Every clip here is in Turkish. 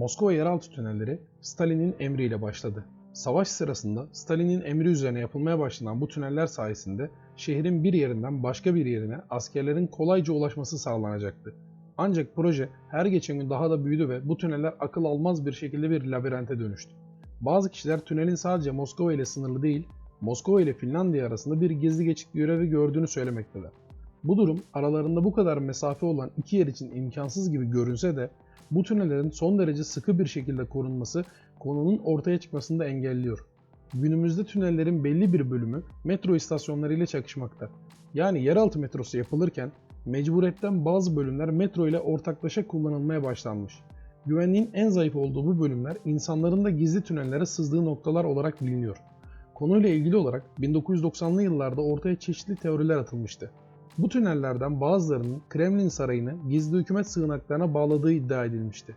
Moskova yeraltı tünelleri Stalin'in emriyle başladı. Savaş sırasında Stalin'in emri üzerine yapılmaya başlanan bu tüneller sayesinde şehrin bir yerinden başka bir yerine askerlerin kolayca ulaşması sağlanacaktı. Ancak proje her geçen gün daha da büyüdü ve bu tüneller akıl almaz bir şekilde bir labirente dönüştü. Bazı kişiler tünelin sadece Moskova ile sınırlı değil, Moskova ile Finlandiya arasında bir gizli geçit görevi gördüğünü söylemektedir. Bu durum aralarında bu kadar mesafe olan iki yer için imkansız gibi görünse de bu tünellerin son derece sıkı bir şekilde korunması konunun ortaya çıkmasını da engelliyor. Günümüzde tünellerin belli bir bölümü metro istasyonları ile çakışmakta. Yani yeraltı metrosu yapılırken mecburiyetten bazı bölümler metro ile ortaklaşa kullanılmaya başlanmış. Güvenliğin en zayıf olduğu bu bölümler insanların da gizli tünellere sızdığı noktalar olarak biliniyor. Konuyla ilgili olarak 1990'lı yıllarda ortaya çeşitli teoriler atılmıştı. Bu tünellerden bazılarının Kremlin sarayını gizli hükümet sığınaklarına bağladığı iddia edilmişti.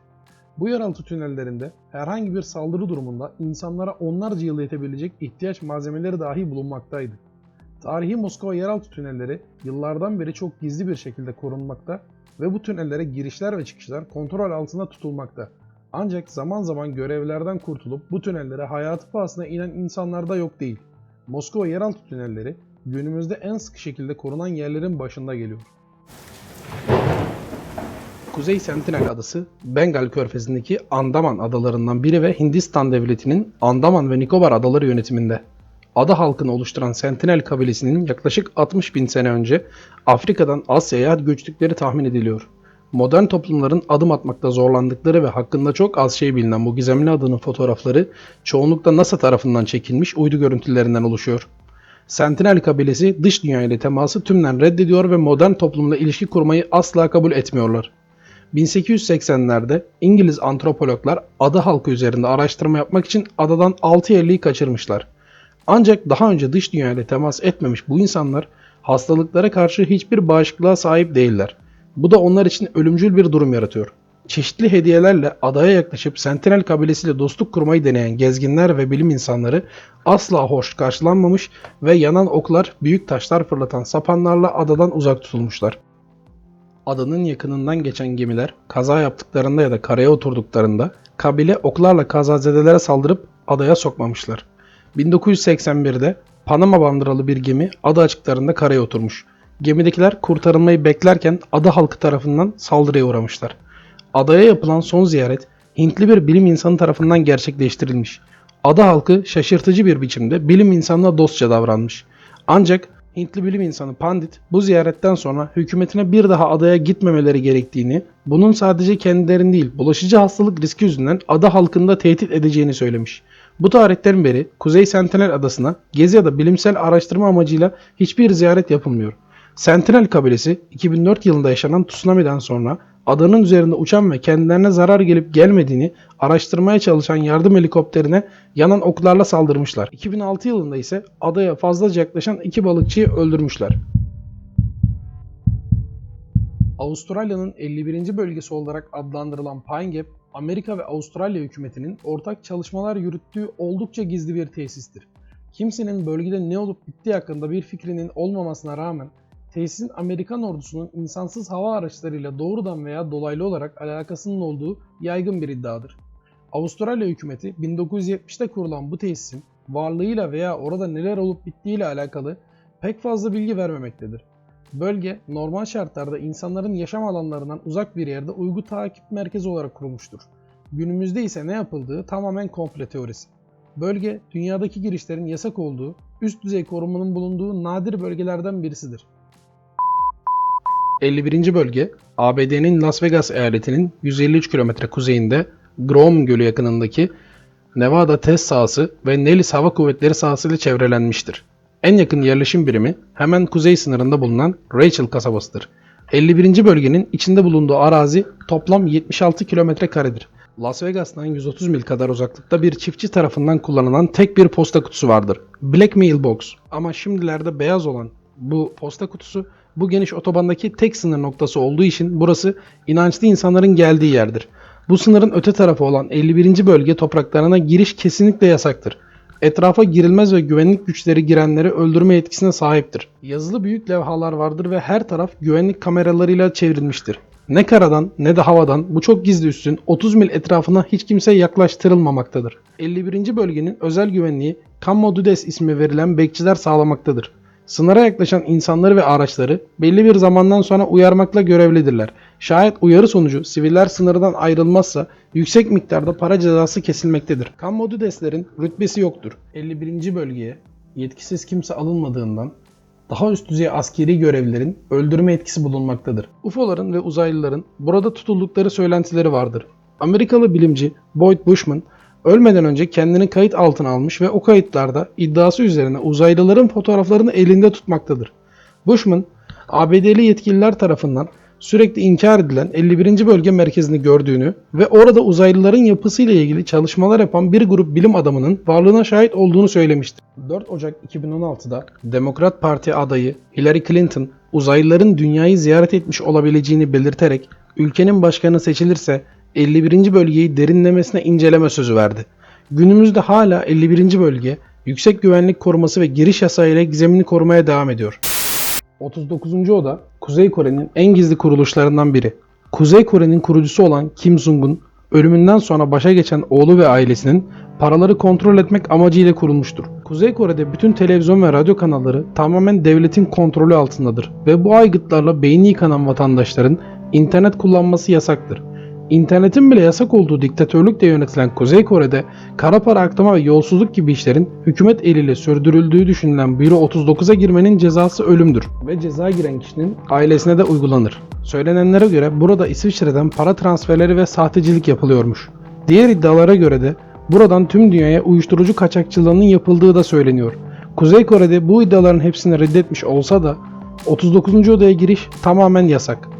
Bu yeraltı tünellerinde herhangi bir saldırı durumunda insanlara onlarca yıl yetebilecek ihtiyaç malzemeleri dahi bulunmaktaydı. Tarihi Moskova yeraltı tünelleri yıllardan beri çok gizli bir şekilde korunmakta ve bu tünellere girişler ve çıkışlar kontrol altında tutulmakta. Ancak zaman zaman görevlerden kurtulup bu tünellere hayatı pahasına inen insanlar da yok değil. Moskova yeraltı tünelleri günümüzde en sıkı şekilde korunan yerlerin başında geliyor. Kuzey Sentinel Adası, Bengal Körfezi'ndeki Andaman adalarından biri ve Hindistan Devleti'nin Andaman ve Nikobar adaları yönetiminde. Ada halkını oluşturan Sentinel kabilesinin yaklaşık 60 bin sene önce Afrika'dan Asya'ya göçtükleri tahmin ediliyor. Modern toplumların adım atmakta zorlandıkları ve hakkında çok az şey bilinen bu gizemli adının fotoğrafları çoğunlukla NASA tarafından çekilmiş uydu görüntülerinden oluşuyor. Sentinel kabilesi dış dünya ile teması tümden reddediyor ve modern toplumla ilişki kurmayı asla kabul etmiyorlar. 1880'lerde İngiliz antropologlar ada halkı üzerinde araştırma yapmak için adadan 6 yerliyi kaçırmışlar. Ancak daha önce dış dünya ile temas etmemiş bu insanlar hastalıklara karşı hiçbir bağışıklığa sahip değiller. Bu da onlar için ölümcül bir durum yaratıyor. Çeşitli hediyelerle adaya yaklaşıp Sentinel kabilesiyle dostluk kurmayı deneyen gezginler ve bilim insanları asla hoş karşılanmamış ve yanan oklar, büyük taşlar fırlatan sapanlarla adadan uzak tutulmuşlar. Adanın yakınından geçen gemiler kaza yaptıklarında ya da karaya oturduklarında kabile oklarla kazazedelere saldırıp adaya sokmamışlar. 1981'de Panama bandıralı bir gemi ada açıklarında karaya oturmuş. Gemidekiler kurtarılmayı beklerken ada halkı tarafından saldırıya uğramışlar. Adaya yapılan son ziyaret Hintli bir bilim insanı tarafından gerçekleştirilmiş. Ada halkı şaşırtıcı bir biçimde bilim insanına dostça davranmış. Ancak Hintli bilim insanı Pandit bu ziyaretten sonra hükümetine bir daha adaya gitmemeleri gerektiğini, bunun sadece kendilerini değil bulaşıcı hastalık riski yüzünden ada halkını da tehdit edeceğini söylemiş. Bu tarihten beri Kuzey Sentinel adasına gezi ya da bilimsel araştırma amacıyla hiçbir ziyaret yapılmıyor. Sentinel kabilesi 2004 yılında yaşanan tsunami'den sonra adanın üzerinde uçan ve kendilerine zarar gelip gelmediğini araştırmaya çalışan yardım helikopterine yanan oklarla saldırmışlar. 2006 yılında ise adaya fazlaca yaklaşan iki balıkçıyı öldürmüşler. Avustralya'nın 51. bölgesi olarak adlandırılan Pine Gap, Amerika ve Avustralya hükümetinin ortak çalışmalar yürüttüğü oldukça gizli bir tesistir. Kimsenin bölgede ne olup bittiği hakkında bir fikrinin olmamasına rağmen tesisin Amerikan ordusunun insansız hava araçlarıyla doğrudan veya dolaylı olarak alakasının olduğu yaygın bir iddiadır. Avustralya hükümeti 1970'te kurulan bu tesisin varlığıyla veya orada neler olup bittiğiyle alakalı pek fazla bilgi vermemektedir. Bölge normal şartlarda insanların yaşam alanlarından uzak bir yerde uygu takip merkezi olarak kurulmuştur. Günümüzde ise ne yapıldığı tamamen komple teorisi. Bölge dünyadaki girişlerin yasak olduğu, üst düzey korumanın bulunduğu nadir bölgelerden birisidir. 51. bölge ABD'nin Las Vegas eyaletinin 153 km kuzeyinde Grom Gölü yakınındaki Nevada test sahası ve Nellis Hava Kuvvetleri sahası ile çevrelenmiştir. En yakın yerleşim birimi hemen kuzey sınırında bulunan Rachel kasabasıdır. 51. bölgenin içinde bulunduğu arazi toplam 76 kilometre karedir. Las Vegas'tan 130 mil kadar uzaklıkta bir çiftçi tarafından kullanılan tek bir posta kutusu vardır. Black Mailbox. Ama şimdilerde beyaz olan bu posta kutusu bu geniş otobandaki tek sınır noktası olduğu için burası inançlı insanların geldiği yerdir. Bu sınırın öte tarafı olan 51. bölge topraklarına giriş kesinlikle yasaktır. Etrafa girilmez ve güvenlik güçleri girenleri öldürme yetkisine sahiptir. Yazılı büyük levhalar vardır ve her taraf güvenlik kameralarıyla çevrilmiştir. Ne karadan ne de havadan bu çok gizli üssün 30 mil etrafına hiç kimse yaklaştırılmamaktadır. 51. bölgenin özel güvenliği Cammo Dudes ismi verilen bekçiler sağlamaktadır. Sınıra yaklaşan insanları ve araçları belli bir zamandan sonra uyarmakla görevlidirler. Şayet uyarı sonucu siviller sınırdan ayrılmazsa yüksek miktarda para cezası kesilmektedir. Cammo Dudes'lerin rütbesi yoktur. 51. bölgeye yetkisiz kimse alınmadığından daha üst düzey askeri görevlilerin öldürme etkisi bulunmaktadır. UFO'ların ve uzaylıların burada tutuldukları söylentileri vardır. Amerikalı bilimci Boyd Bushman ölmeden önce kendini kayıt altına almış ve o kayıtlarda iddiası üzerine uzaylıların fotoğraflarını elinde tutmaktadır. Bushman, ABD'li yetkililer tarafından sürekli inkar edilen 51. bölge merkezini gördüğünü ve orada uzaylıların yapısıyla ilgili çalışmalar yapan bir grup bilim adamının varlığına şahit olduğunu söylemiştir. 4 Ocak 2016'da Demokrat Parti adayı Hillary Clinton uzaylıların dünyayı ziyaret etmiş olabileceğini belirterek ülkenin başkanı seçilirse 51. bölgeyi derinlemesine inceleme sözü verdi. Günümüzde hala 51. bölge yüksek güvenlik koruması ve giriş yasağıyla gizemini korumaya devam ediyor. 39. oda Kuzey Kore'nin en gizli kuruluşlarından biri. Kuzey Kore'nin kurucusu olan Kim Jong-un ölümünden sonra başa geçen oğlu ve ailesinin paraları kontrol etmek amacıyla kurulmuştur. Kuzey Kore'de bütün televizyon ve radyo kanalları tamamen devletin kontrolü altındadır ve bu aygıtlarla beyni yıkanan vatandaşların internet kullanması yasaktır. İnternetin bile yasak olduğu diktatörlükle yönetilen Kuzey Kore'de kara para aklama ve yolsuzluk gibi işlerin hükümet eliyle sürdürüldüğü düşünülen Büro 39'a girmenin cezası ölümdür ve ceza giren kişinin ailesine de uygulanır. Söylenenlere göre burada İsviçre'den para transferleri ve sahtecilik yapılıyormuş. Diğer iddialara göre de buradan tüm dünyaya uyuşturucu kaçakçılığının yapıldığı da söyleniyor. Kuzey Kore'de bu iddiaların hepsini reddetmiş olsa da 39. odaya giriş tamamen yasak.